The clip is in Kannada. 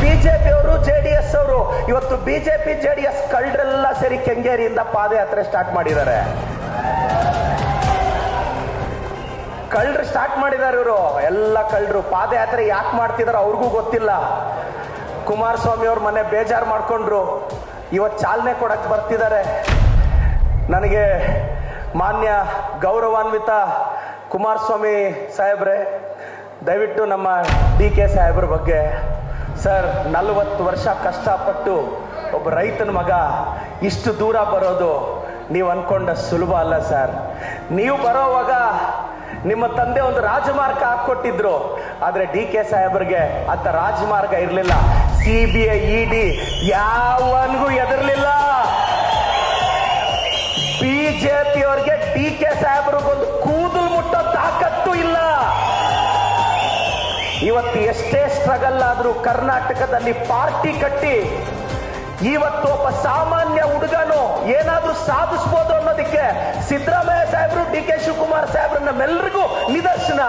ಬಿಜೆಪಿ ಅವರು, ಜೆ ಡಿ ಎಸ್ ಅವರು, ಇವತ್ತು ಬಿಜೆಪಿ, ಜೆ ಡಿ ಎಸ್ ಕಳ್ಳರೆಲ್ಲ ಸೇರಿ ಕೆಂಗೇರಿಯಿಂದ ಪಾದಯಾತ್ರೆ ಸ್ಟಾರ್ಟ್ ಮಾಡಿದ್ದಾರೆ. ಕಳ್ಳರು ಸ್ಟಾರ್ಟ್ ಮಾಡಿದ್ದಾರೆ ಇವರು. ಎಲ್ಲ ಕಳ್ಳರು. ಪಾದಯಾತ್ರೆ ಯಾಕೆ ಮಾಡ್ತಿದಾರೆ ಅವ್ರಿಗೂ ಗೊತ್ತಿಲ್ಲ. ಕುಮಾರಸ್ವಾಮಿ ಅವ್ರ ಮನೆ ಬೇಜಾರು ಮಾಡ್ಕೊಂಡ್ರು. ಇವತ್ತು ಚಾಲನೆ ಕೊಡಕ್ಕೆ ಬರ್ತಿದ್ದಾರೆ. ನನಗೆ ಮಾನ್ಯ ಗೌರವಾನ್ವಿತ ಕುಮಾರಸ್ವಾಮಿ ಸಾಹೇಬ್ರೆ, ದಯವಿಟ್ಟು ನಮ್ಮ ಡಿ ಕೆ ಸಾಹೇಬ್ರ ಬಗ್ಗೆ ಸರ್, ನಲವತ್ತು ವರ್ಷ ಕಷ್ಟಪಟ್ಟು ಒಬ್ಬ ರೈತನ ಮಗ ಇಷ್ಟು ದೂರ ಬರೋದು ನೀವು ಅನ್ಕೊಂಡ ಸುಲಭ ಅಲ್ಲ ಸರ್. ನೀವು ಬರೋವಾಗ ನಿಮ್ಮ ತಂದೆ ಒಂದು ರಾಜಮಾರ್ಗ ಹಾಕ್ಕೊಟ್ಟಿದ್ರು, ಆದ್ರೆ ಡಿ ಕೆ ಸಾಹೇಬ್ರಿಗೆ ಅಂತ ರಾಜಮಾರ್ಗ ಇರಲಿಲ್ಲ. ಸಿ ಬಿ ಐ ಇಡಿ ಯಾವನ್ಗೂ ಎದರ್ಲಿಲ್ಲ ಬಿಜೆಪಿ ಅವ್ರಿಗೆ ಡಿ ಕೆ ಸಾಹೇಬ್ರಿಗೊಂದು ಕೂದಲು ಇವತ್ತು ಎಷ್ಟೇ ಸ್ಟ್ರಗಲ್ ಆದ್ರೂ ಕರ್ನಾಟಕದಲ್ಲಿ ಪಾರ್ಟಿ ಕಟ್ಟಿ, ಇವತ್ತು ಒಬ್ಬ ಸಾಮಾನ್ಯ ಹುಡುಗನು ಏನಾದ್ರೂ ಸಾಧಿಸ್ಬೋದು ಅನ್ನೋದಕ್ಕೆ ಸಿದ್ದರಾಮಯ್ಯ ಸಾಹೇಬ್ರು, ಡಿ ಕೆ ಶಿವಕುಮಾರ್ ಸಾಹೇಬ್ರನ್ನ ನಿದರ್ಶನ.